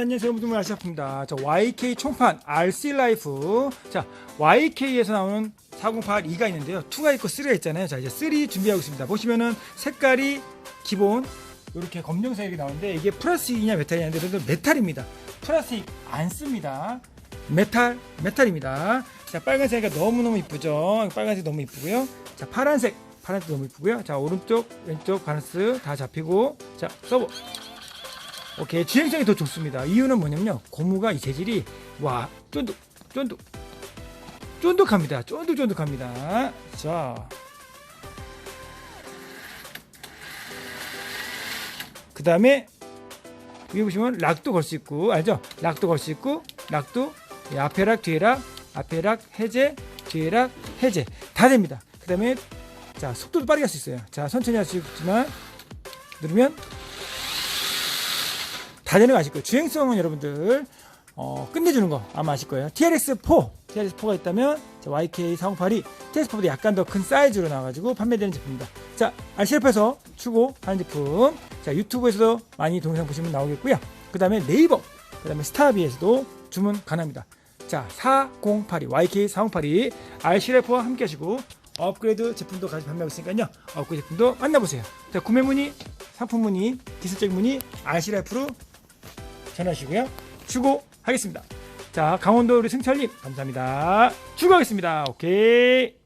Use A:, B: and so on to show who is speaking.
A: 안녕하세요. 여러분들 아시아프입니다. 자 YK 총판 RC 라이프 자 YK에서 나오는 408E가 있는데요. 2가 있고 3가 있잖아요. 자 이제 3 준비하고 있습니다. 보시면은 색깔이 기본 이렇게 검정색이 나오는데 이게 플라스틱이냐 메탈이냐 근데 메탈입니다. 플라스틱 안 씁니다. 메탈 메탈입니다. 자 빨간색이 너무너무 이쁘죠? 빨간색 너무 이쁘고요. 자 파란색 파란색 너무 이쁘고요. 자 오른쪽 왼쪽 바란스 다 잡히고 자 서버 오케이 주행성이 더 좋습니다. 이유는 뭐냐면요. 고무가 이 재질이 와 쫀득 쫀득 쫀득합니다. 쫀득쫀득합니다. 자. 그 다음에 위에 보시면 락도 걸 수 있고 알죠? 락도 걸 수 있고 락도 예, 앞에 락 뒤에 락 앞에 락 해제 뒤에 락 해제 다 됩니다. 그 다음에 자 속도도 빠르게 할 수 있어요. 자 천천히 할 수 있지만 누르면 거 아실 거예요. 주행성은 여러분들 어, 끝내주는 거 아마 아실 거예요. TRX4, TRX4가 있다면 자, YK408이 TRX4보다 약간 더 큰 사이즈로 나와가지고 판매되는 제품입니다. 자, RCF에서 추구하는 제품. 자, 유튜브에서도 많이 동영상 보시면 나오겠고요. 그 다음에 네이버, 그 다음에 스타비에서도 주문 가능합니다. 자, 4082, YK408이 RCF와 함께 하시고 업그레이드 제품도 같이 판매하고 있으니까요. 업그레이드 제품도 만나보세요. 자, 구매 문의, 상품 문의, 기술적인 문의, RCF로 전하시고요. 추고하겠습니다. 자, 강원도 우리 승철님 감사합니다. 추고하겠습니다. 오케이.